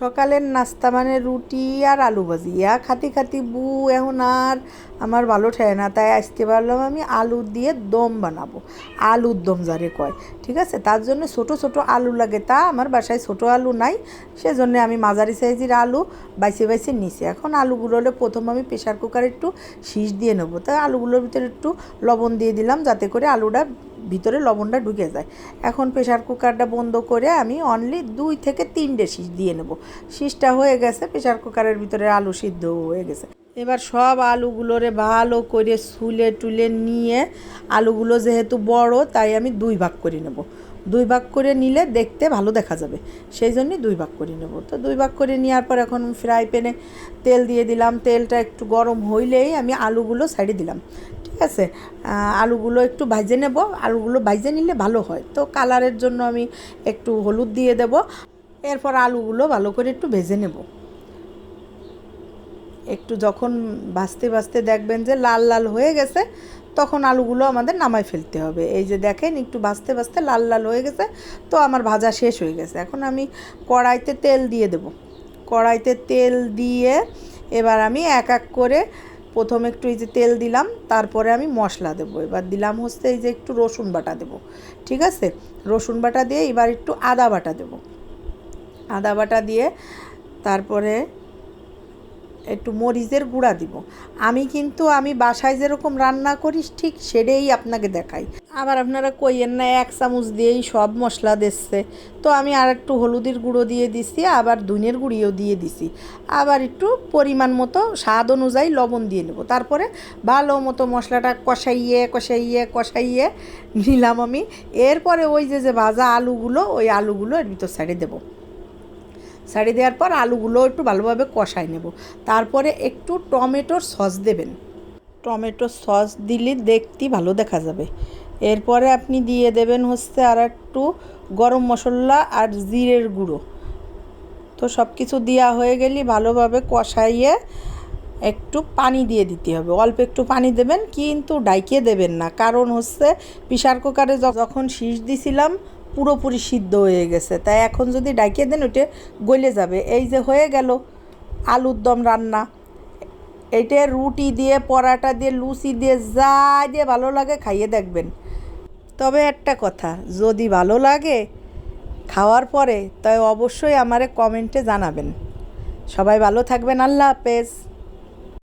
সকালের নাস্তা মানে রুটি আর আলু ভাজি। ইয়া খাতি খাতি বু এখন আর আমার ভালো ঠেয় না, তাই আজকে ভাবলাম আমি আলু দিয়ে দম বানাবো। আলুর দম যারে কয়, ঠিক আছে? তার জন্য ছোট ছোট আলু লাগে। তা আমার বাসায় ছোট আলু নাই, সেজন্য আমি মাঝারি সাইজের আলু বাইসে বাইসে নিছি। এখন আলুগুলো হলে প্রথম আমি প্রেশার কুকারে একটু শীষ দিয়ে নেব। তাই আলুগুলোর ভিতরে একটু লবণ দিয়ে দিলাম, যাতে করে আলুটা ভিতরে লবণটা ঢুকে যায়। এখন প্রেশার কুকারটা বন্ধ করে আমি অনলি দুই থেকে তিনটে শীষ দিয়ে নেব। শীষটা হয়ে গেছে প্রেশার কুকারের ভিতরে আলু সিদ্ধ হয়ে গেছে। এবার সব আলুগুলোরে ভালো করে সুলে টুলে নিয়ে আলুগুলো যেহেতু বড়, তাই আমি দুই ভাগ করে নেব। দুই ভাগ করে নিলে দেখতে ভালো দেখা যাবে। সেই জন্যই দুই ভাগ করে নেব। তো দুই ভাগ করে নেওয়ার পর এখন ফ্রাই প্যানে তেল দিয়ে দিলাম। তেলটা একটু গরম হইলেই আমি আলুগুলো সাইডে দিলাম। ঠিক আছে? আলুগুলো একটু ভাজে নেব। আলুগুলো ভাজে নিলে ভালো হয়। তো কালারের জন্য আমি একটু হলুদ দিয়ে দেব। এরপর আলুগুলো ভালো করে একটু ভেজে নেব। একটু যখন ভাজতে ভাজতে দেখবেন যে লাল লাল হয়ে গেছে, তখন আলুগুলো আমাদের নামায় ফেলতে হবে। এই যে দেখেন, একটু ভাজতে ভাজতে লাল লাল হয়ে গেছে, তো আমার ভাজা শেষ হয়ে গেছে। এখন আমি কড়াইতে তেল দিয়ে দেব। কড়াইতে তেল দিয়ে এবার আমি এক এক করে প্রথম একটু এই যে তেল দিলাম, তারপরে আমি মশলা দেবো। এবার দিলাম হচ্ছে এই যে একটু রসুন বাটা দেবো, ঠিক আছে? রসুন বাটা দিয়ে এবার একটু আদা বাটা দেবো। আদা বাটা দিয়ে তারপরে একটু মরিচের গুঁড়া দিব। আমি কিন্তু, আমি বাসায় যেরকম রান্না করি, ঠিক সেটাই আপনাকে দেখাই। আবার আপনারা কইয়েন না, এক চামচ দিয়েই সব মশলা দিচ্ছে। তো আমি আর একটু হলুদের গুঁড়ো দিয়ে দিছি, আবার ধনের গুঁড়িও দিয়ে দিছি। আবার একটু পরিমাণ মতো স্বাদ অনুযায়ী লবণ দিয়ে নেব। তারপরে ভালো মতো মশলাটা কষাইয়ে কষাইয়ে কষাইয়ে নিলাম আমি। এরপরে ওই যে যে ভাজা আলুগুলো, ওই আলুগুলো এর ভিতর সাইডে দেবো। সারি দেওয়ার পর আলুগুলো একটু ভালোভাবে কষাই নেব। তারপরে একটু টমেটোর সস দেবেন। টমেটোর সস দিলে দেখতে ভালো দেখা যাবে। এরপরে আপনি দিয়ে দেবেন হচ্ছে আর একটু গরম মশলা আর জিরের গুঁড়ো। তো সব কিছু দেওয়া হয়ে গেলে ভালোভাবে কষাইয়ে একটু পানি দিয়ে দিতে হবে। অল্প একটু পানি দেবেন, কিন্তু ডাইকে দেবেন না। কারণ হচ্ছে প্রেশার কুকারে যখন শীষ দিছিলাম, পুরোপুরি সিদ্ধ হয়ে গেছে। তাই এখন যদি ডাইকে দেন, ওইটা গলে যাবে। এই যে হয়ে গেল আলুর দম রান্না। এইটা রুটি দিয়ে, পরাটা দিয়ে, লুচি দিয়ে, যা দিয়ে ভালো লাগে খাইয়ে দেখবেন। তবে একটা কথা, যদি ভালো লাগে খাওয়ার পরে, তাই অবশ্যই আমারে কমেন্টে জানাবেন। সবাই ভালো থাকবেন, আল্লাহ হাফেজ।